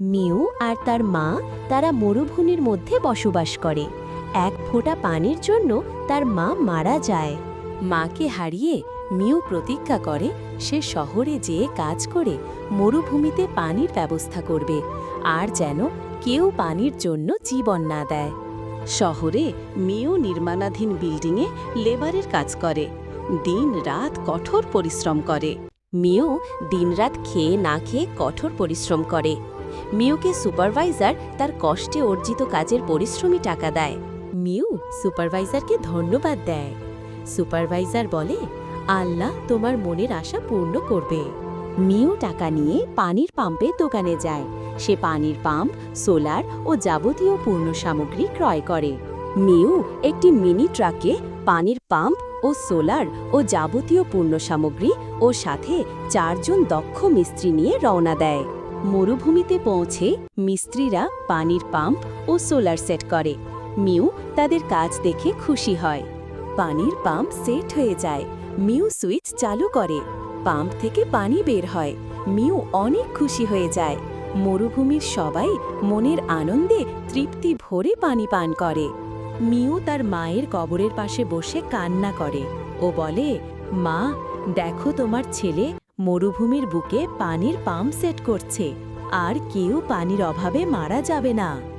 Mu আর তার মা তারা মরুভূমির মধ্যে বসবাস করে। এক ফোঁটা পানির জন্য তার মা মারা যায়। মাকে হারিয়ে মিউ প্রতিজ্ঞা করে, সে শহরে যেয়ে কাজ করে মরুভূমিতে পানির ব্যবস্থা করবে, আর যেন কেউ পানির জন্য জীবন না দেয়। শহরে মিও নির্মাণাধীন বিল্ডিংয়ে লেবারের কাজ করে দিন রাত কঠোর পরিশ্রম করে। মিউ দিনরাত খেয়ে না খেয়ে কঠোর পরিশ্রম করে। মিউকে সুপারভাইজার তার কষ্টে অর্জিত কাজের পরিশ্রমী টাকা দেয়। মিউ সুপারভাইজারকে ধন্যবাদ দেয়। সুপারভাইজার বলে, আল্লাহ তোমার মনের আশা পূর্ণ করবে। মিউ টাকা নিয়ে পানির পাম্পের দোকানে যায়। সে পানির পাম্প, সোলার ও যাবতীয় পূর্ণ সামগ্রী ক্রয় করে। মিউ একটি মিনি ট্রাকে পানির পাম্প ও সোলার ও যাবতীয় পূর্ণ সামগ্রী ও সাথে চারজন দক্ষ মিস্ত্রি নিয়ে রওনা দেয়। মরুভূমিতে পৌঁছে মিস্ত্রিরা পানির পাম্প ও সোলার সেট করে। মিউ তাদের কাজ দেখে খুশি হয়। পানির পাম্প সেট হয়ে যায়। মিউ সুইচ চালু করে। পাম্প থেকে পানি বের হয়। মিউ অনেক খুশি হয়ে যায়। মরুভূমির সবাই মনের আনন্দে তৃপ্তি ভরে পানি পান করে। মিউ তার মায়ের কবরের পাশে বসে কান্না করে। ও বলে, মা, দেখো তোমার ছেলে মরুভূমির বুকে পানির পাম্প সেট করছে। আর কেউ পানির অভাবে মারা যাবে না।